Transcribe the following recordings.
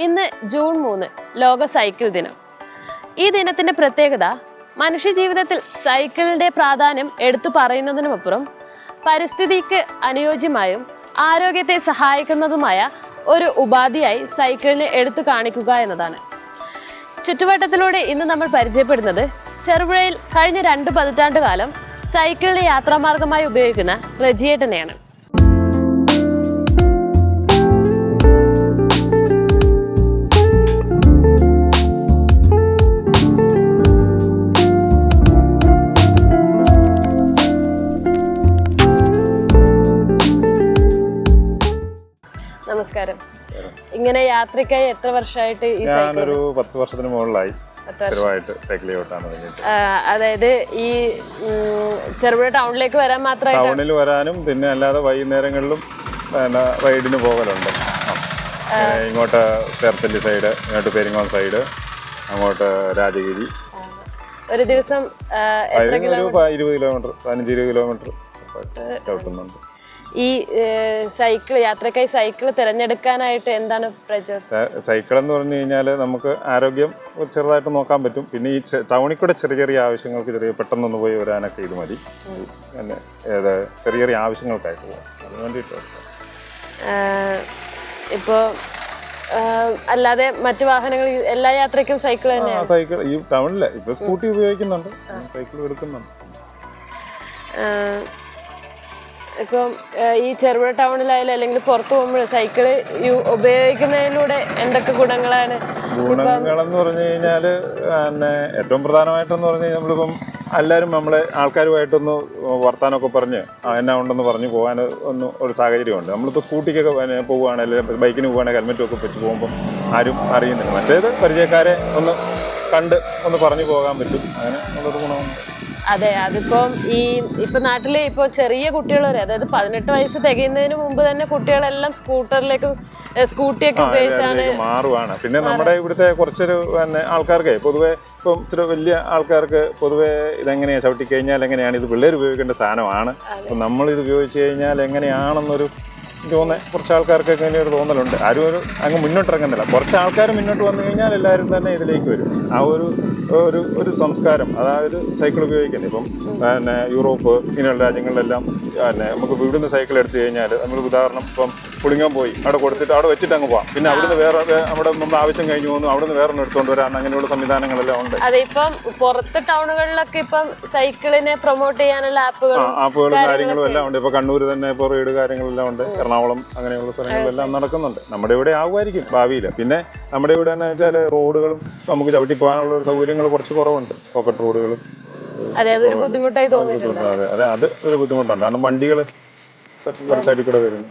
ഇന്ന് ജൂൺ മൂന്ന് ലോക സൈക്കിൾ ദിനം. ഈ ദിനത്തിന്റെ പ്രത്യേകത മനുഷ്യ ജീവിതത്തിൽ സൈക്കിളിന്റെ പ്രാധാന്യം എടുത്തു പറയുന്നതിനുമപ്പുറം പരിസ്ഥിതിക്ക് അനുയോജ്യമായും ആരോഗ്യത്തെ സഹായിക്കുന്നതുമായ ഒരു ഉപാധിയായി സൈക്കിളിനെ എടുത്തു കാണിക്കുക എന്നതാണ്. ചുറ്റുവട്ടത്തിലൂടെ ഇന്ന് നമ്മൾ പരിചയപ്പെടുന്നത് ചെറുപുഴയിൽ കഴിഞ്ഞ രണ്ട് പതിറ്റാണ്ട് കാലം സൈക്കിളിനെ യാത്രാമാർഗമായി ഉപയോഗിക്കുന്ന റജിയേട്ടനെയാണ്. നമസ്കാരം. ഇങ്ങനെ യാത്രക്കായി എത്ര വർഷമായിട്ട് ഈ സൈക്കിൾ ഞാനൊരു പത്ത് വർഷത്തിന് മുകളിലായി. സൈക്കിൾ അതായത് ഈ ചെറുപുഴ ടൗണിലേക്ക് വരാൻ മാത്രമായിട്ട്? ടൗണിൽ വരാനും പിന്നെ അല്ലാതെ വൈകുന്നേരങ്ങളിലും റൈഡിന് പോകലുണ്ട്. ഇങ്ങോട്ട് ചേർത്തല്ലി സൈഡ് ഇങ്ങോട്ട് പെരിങ്ങോം സൈഡ് അങ്ങോട്ട് രാജഗിരി. ഒരു ദിവസം ഒരു ഇരുപത് കിലോമീറ്റർ പതിനഞ്ച് ഇരുപത് കിലോമീറ്റർ ചവിട്ടുന്നുണ്ട്. ഈ സൈക്കിൾ യാത്രക്കായി സൈക്കിൾ തിരഞ്ഞെടുക്കാനായിട്ട് എന്താണ് പ്രചോദനം സൈക്കിൾ എന്ന് പറഞ്ഞു കഴിഞ്ഞാൽ നമുക്ക് ആരോഗ്യം ചെറുതായിട്ട് നോക്കാൻ പറ്റും. പിന്നെ ഈ ടൗണിൽ കൂടെ ചെറിയ ചെറിയ ആവശ്യങ്ങൾക്ക് ചെറിയ പെട്ടെന്നൊന്ന് പോയി വരാനൊക്കെ ഇത് മതി. പിന്നെ ഏത് ചെറിയ ചെറിയ ആവശ്യങ്ങൾക്കായിട്ട് പോകാം അതിന് വേണ്ടിയിട്ട് ഇപ്പോൾ അല്ലാതെ മറ്റു വാഹനങ്ങൾ എല്ലാ യാത്രയ്ക്കും സൈക്കിൾ തന്നെയാണ്? സൈക്കിൾ ഈ ടൗണിൽ ഇപ്പൊ സ്കൂട്ടി ഉപയോഗിക്കുന്നുണ്ട്. സൈക്കിൾ എടുക്കുന്നുണ്ട്. ഇപ്പം ഈ ചെറുപുഴ ടൗണിലായാലും അല്ലെങ്കിൽ പുറത്തു പോകുമ്പോൾ സൈക്കിൾ ഉപയോഗിക്കുന്നതിലൂടെ എന്തൊക്കെ ഗുണങ്ങളാണ്? ഗുണങ്ങളെന്ന് പറഞ്ഞു കഴിഞ്ഞാൽ പിന്നെ ഏറ്റവും പ്രധാനമായിട്ടെന്ന് പറഞ്ഞു കഴിഞ്ഞാൽ നമ്മളിപ്പം എല്ലാവരും നമ്മളെ ആൾക്കാരുമായിട്ടൊന്ന് വർത്താനമൊക്കെ പറഞ്ഞ് എന്നാ ഉണ്ടെന്ന് പറഞ്ഞ് പോകാൻ ഒന്ന് ഒരു സാഹചര്യമുണ്ട്. നമ്മളിപ്പോൾ സ്കൂട്ടിക്കൊക്കെ പോവുകയാണെങ്കിൽ ബൈക്കിന് പോവുകയാണെങ്കിൽ ഹെൽമെറ്റും ഒക്കെ വെച്ച് പോകുമ്പോൾ ആരും അറിയുന്നില്ല. മറ്റേത് പരിചയക്കാരെ ഒന്ന് കണ്ട് ഒന്ന് പറഞ്ഞു പോകാൻ പറ്റും. അങ്ങനെ ഉള്ളൊരു ഗുണമുണ്ട്. അതെ അതിപ്പം ഈ ഇപ്പൊ നാട്ടിൽ ഇപ്പൊ ചെറിയ കുട്ടികൾ വരെ അതായത് പതിനെട്ട് വയസ്സ് തികയുന്നതിന് മുമ്പ് തന്നെ കുട്ടികളെല്ലാം സ്കൂട്ടറിലേക്ക് സ്കൂട്ടിയൊക്കെ ഉപയോഗിച്ചാണ് മാറുവാണ്. പിന്നെ നമ്മുടെ ഇവിടുത്തെ കുറച്ചൊരു പിന്നെ ആൾക്കാർക്ക് പൊതുവെ ഇപ്പം ഇച്ചിരി വലിയ ആൾക്കാർക്ക് പൊതുവെ ഇതെങ്ങനെയാ ചവിട്ടി കഴിഞ്ഞാൽ എങ്ങനെയാണ് ഇത് പിള്ളേർ ഉപയോഗിക്കേണ്ട സാധനമാണ്. അപ്പം നമ്മൾ ഇത് ഉപയോഗിച്ച് കഴിഞ്ഞാൽ എങ്ങനെയാണെന്നൊരു തോന്നുന്നത് കുറച്ച് ആൾക്കാർക്കൊക്കെ ഇങ്ങനെ ഒരു തോന്നലുണ്ട്. ആരും ഒരു അങ്ങ് മുന്നോട്ടിറങ്ങുന്നില്ല. കുറച്ച് ആൾക്കാർ മുന്നോട്ട് വന്നു കഴിഞ്ഞാൽ എല്ലാവരും തന്നെ ഇതിലേക്ക് വരും. ആ ഒരു ഒരു ഒരു സംസ്കാരം അതായത് സൈക്കിൾ ഉപയോഗിക്കുന്നത്. ഇപ്പം പിന്നെ യൂറോപ്പ് ഇങ്ങനെയുള്ള രാജ്യങ്ങളിലെല്ലാം പിന്നെ നമുക്ക് ഇവിടുന്ന് സൈക്കിൾ എടുത്തു കഴിഞ്ഞാൽ നമ്മൾ ഉദാഹരണം ഇപ്പം പുളിങ്ങാൻ പോയി അവിടെ കൊടുത്തിട്ട് അവിടെ വെച്ചിട്ട് അങ്ങ് പോവാം. പിന്നെ അവിടുന്ന് വേറെ അവിടെ നമ്മൾ ആവശ്യം കഴിഞ്ഞു പോകുന്നു അവിടുന്ന് വേറെ എടുത്തുകൊണ്ട് വരാൻ അങ്ങനെയുള്ള സംവിധാനങ്ങളെല്ലാം ഉണ്ട്. അതെ ഇപ്പം പുറത്ത് ടൗണുകളിലൊക്കെ ഇപ്പം സൈക്കിളിനെ പ്രൊമോട്ട് ചെയ്യാനുള്ള ആപ്പുകൾ ആപ്പുകളും ആപ്പുകളും കാര്യങ്ങളും എല്ലാം ഉണ്ട്. ഇപ്പൊ കണ്ണൂർ തന്നെ ഇപ്പോൾ റീഡ് കാര്യങ്ങളെല്ലാം ഉണ്ട്. എറണാകുളം അങ്ങനെയുള്ള സ്ഥലങ്ങളിലെല്ലാം നടക്കുന്നുണ്ട്. നമ്മുടെ ഇവിടെ ആവുമായിരിക്കും ഭാവിയിൽ പിന്നെ നമ്മുടെ ഇവിടെ എന്ന് വെച്ചാൽ റോഡുകളും നമുക്ക് ചവിട്ടി പോകാനുള്ള ഒരു സൗകര്യങ്ങൾ കുറച്ച് കുറവുണ്ട്. പോക്കറ്റ് റോഡുകളും അതെ അതൊരു ബുദ്ധിമുട്ടായി തോന്നിയിട്ടുണ്ട്. അതെ അതെ അത് ഒരു ബുദ്ധിമുട്ടുണ്ട് കാരണം വണ്ടികൾ സൈഡിൽ കൂടെ വരുന്നു.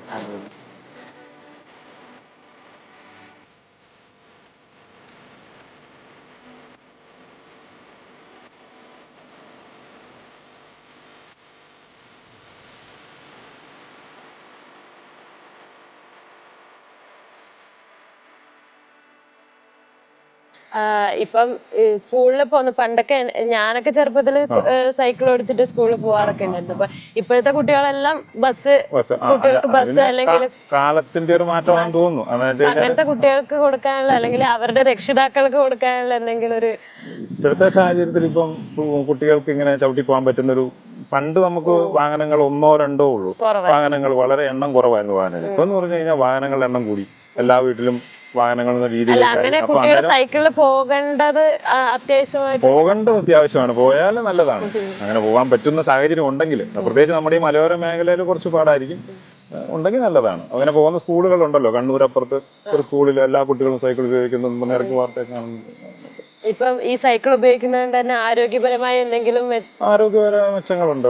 ഇപ്പം സ്കൂളിൽ പോകുന്ന പണ്ടൊക്കെ ഞാനൊക്കെ ചെറുപ്പത്തിൽ സൈക്കിൾ ഓടിച്ചിട്ട് സ്കൂളിൽ പോവാറൊക്കെ ഉണ്ടായിരുന്നു. അപ്പൊ ഇപ്പോഴത്തെ കുട്ടികളെല്ലാം ബസ് ബസ് കുട്ടികൾക്ക് ബസ് അല്ലെങ്കിൽ കാലത്തിന്റെ ഒരു മാറ്റമാണെന്ന് തോന്നുന്നു. അങ്ങനത്തെ കുട്ടികൾക്ക് കൊടുക്കാനുള്ള അല്ലെങ്കിൽ അവരുടെ രക്ഷിതാക്കൾക്ക് കൊടുക്കാനുള്ള എന്തെങ്കിലും ഒരു ഇപ്പോഴത്തെ സാഹചര്യത്തിൽ ഇപ്പം കുട്ടികൾക്ക് ഇങ്ങനെ ചവിട്ടി പോകാൻ പറ്റുന്ന ഒരു പണ്ട് നമുക്ക് വാഹനങ്ങൾ ഒന്നോ രണ്ടോ ഉള്ളൂ. വാഹനങ്ങൾ വളരെ എണ്ണം കുറവായിരുന്നു വാഹനങ്ങൾ. ഇപ്പൊ എന്ന് പറഞ്ഞു കഴിഞ്ഞാൽ വാഹനങ്ങളുടെ എണ്ണം കൂടി. എല്ലാ വീട്ടിലും വാഹനങ്ങൾ എന്ന രീതിയിൽ സൈക്കിളിൽ പോകേണ്ടത് ആ, അത്യാവശ്യമായിട്ട് പോകേണ്ടത് അത്യാവശ്യമാണ്. പോയാൽ നല്ലതാണ്. അങ്ങനെ പോകാൻ പറ്റുന്ന സാഹചര്യം ഉണ്ടെങ്കിൽ പ്രത്യേകിച്ച് നമ്മുടെ ഈ മലയോര മേഖലയിൽ കുറച്ച് പാടായിരിക്കും. ഉണ്ടെങ്കിൽ നല്ലതാണ്. അങ്ങനെ പോകുന്ന സ്കൂളുകൾ ഉണ്ടല്ലോ കണ്ണൂരപ്പുറത്ത് ഒരു സ്കൂളിൽ എല്ലാ കുട്ടികളും സൈക്കിൾ ഉപയോഗിക്കുന്നു ഇറക്കി വാർത്തയൊക്കെ ഇപ്പം ഈ സൈക്കിൾ ഉപയോഗിക്കുന്നത് തന്നെ ആരോഗ്യപരമായ എന്തെങ്കിലും ആരോഗ്യപരമായ മെച്ചങ്ങൾ ഉണ്ട്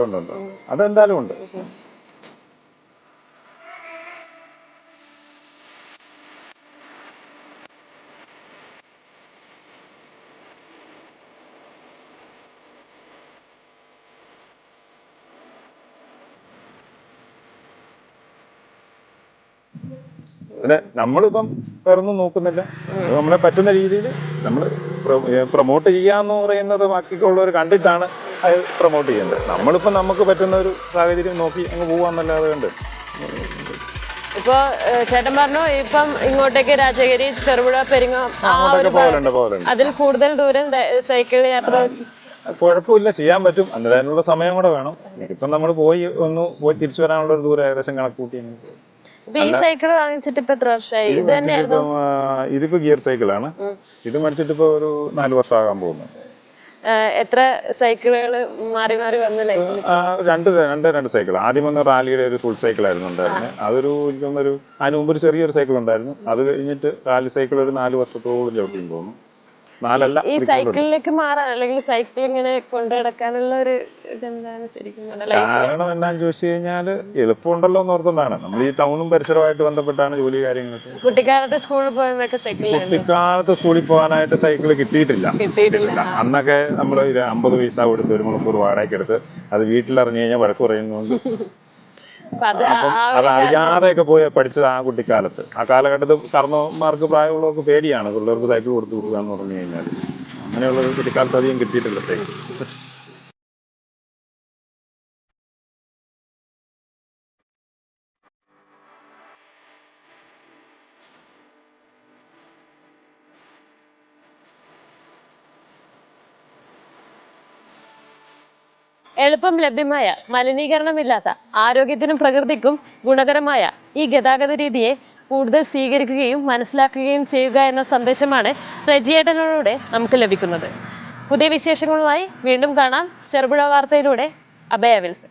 അതെന്തായാലും ഉണ്ട്. പിന്നെ നമ്മളിപ്പം വേറൊന്നും നോക്കുന്നില്ല. നമ്മളെ പറ്റുന്ന രീതിയിൽ നമ്മൾ പ്രൊമോട്ട് ചെയ്യാന്ന് പറയുന്നത് ബാക്കിയുള്ളവർ കണ്ടിട്ടാണ് അത് പ്രൊമോട്ട് ചെയ്യേണ്ടത് നമ്മളിപ്പം നമുക്ക് പറ്റുന്ന ഒരു സാഹചര്യം നോക്കി അങ്ങ് പോവാന്നല്ലാതെ കണ്ട്. ഇപ്പൊ ചേട്ടൻ പറഞ്ഞു ഇപ്പം ഇങ്ങോട്ടേക്ക് രാജഗിരി ചെറുപുഴ പെരിങ്ങോം അതിൽ കൂടുതൽ ദൂരം സൈക്കിൾ യാത്ര കുഴപ്പമില്ല ചെയ്യാൻ പറ്റും. അന്നേരത്തിനുള്ള സമയം കൂടെ വേണം. ഇപ്പം നമ്മൾ പോയി ഒന്ന് പോയി തിരിച്ചു വരാനുള്ള ഒരു ദൂരം ഏകദേശം കണക്ക് കൂട്ടി ഈ സൈക്കിൾ വാങ്ങിച്ചിട്ട് ഇപ്പൊ എത്ര വർഷമായി? ഇത് തന്നെയായിരുന്നു. ഇതിപ്പോ ഗിയർ സൈക്കിളാണ് ഇത് മേടിച്ചിട്ട് ഇപ്പൊ ഒരു നാല് വർഷം ആകാൻ പോകുന്നു എത്ര സൈക്കിളുകൾ മാറി മാറി വന്നല്ലേ? രണ്ട് രണ്ട് രണ്ട് സൈക്കിൾ ആദ്യം വന്ന റാലിയുടെ ഒരു ഫുൾ സൈക്കിൾ ആയിരുന്നു ഉണ്ടായിരുന്നത് അതൊരു എനിക്ക് തോന്നുന്നു ഒരു അതിന് മുമ്പ് ഒരു ചെറിയൊരു സൈക്കിൾ ഉണ്ടായിരുന്നു. അത് കഴിഞ്ഞിട്ട് റാലി സൈക്കിൾ ഒരു നാല് വർഷത്തോളം ചവിട്ടിയും പോകുന്നു. നാലല്ല ഈ സൈക്കിളിലേക്ക് മാറാൻ അല്ലെങ്കിൽ സൈക്കിൾ ഇങ്ങനെ കൊണ്ടുനടക്കാനുള്ള ഒരു ഇതെന്താണ് ശരിക്കും കാരണം എന്നാന്ന് ചോദിച്ചു കഴിഞ്ഞാൽ എളുപ്പമുണ്ടല്ലോ എന്ന് ഓർത്തുകൊണ്ടാണ് നമ്മൾ ഈ ടൗണും പരിസരമായിട്ട് ബന്ധപ്പെട്ടാണ് ജോലി കാര്യങ്ങളൊക്കെ. കുട്ടിക്കാലത്ത് സ്കൂളിൽ പോയതൊക്കെ സൈക്കിൾ കുട്ടിക്കാലത്ത് സ്കൂളിൽ പോകാനായിട്ട് സൈക്കിൾ കിട്ടിയിട്ടില്ല. കിട്ടിയിട്ടില്ല. അന്നൊക്കെ നമ്മൾ അമ്പത് പൈസ കൊടുത്ത് ഒരു മണിക്കൂർ വാടകയ്ക്ക് എടുത്ത് അത് വീട്ടിലിറങ്ങി കഴിഞ്ഞാൽ വഴക്ക് പറയുന്നതുകൊണ്ട് അത് ആ- ആ അത് അറിയാതെയൊക്കെ പോയി പഠിച്ചത് ആ കുട്ടിക്കാലത്ത്. ആ കാലഘട്ടത്തിൽ കർണവന്മാർക്ക് പ്രായമുള്ളവർക്ക് പേടിയാണ്. പിള്ളേർക്ക് സൈക്കിൾ കൊടുത്തു കൊടുക്കുക എന്ന് പറഞ്ഞു കഴിഞ്ഞാൽ അങ്ങനെയുള്ള കുട്ടിക്കാലത്ത് അധികം കിട്ടിയിട്ടില്ല സൈക്കിൾ എളുപ്പം ലഭ്യമായ മലിനീകരണമില്ലാത്ത ആരോഗ്യത്തിനും പ്രകൃതിക്കും ഗുണകരമായ ഈ ഗതാഗത രീതിയെ കൂടുതൽ സ്വീകരിക്കുകയും മനസ്സിലാക്കുകയും ചെയ്യുക എന്ന സന്ദേശമാണ് റെജിയേട്ടനിലൂടെ നമുക്ക് ലഭിക്കുന്നത്. പുതിയ വിശേഷങ്ങളുമായി വീണ്ടും കാണാം. ചെറുപുഴ വാർത്തയിലൂടെ അഭയ വിൽസൺ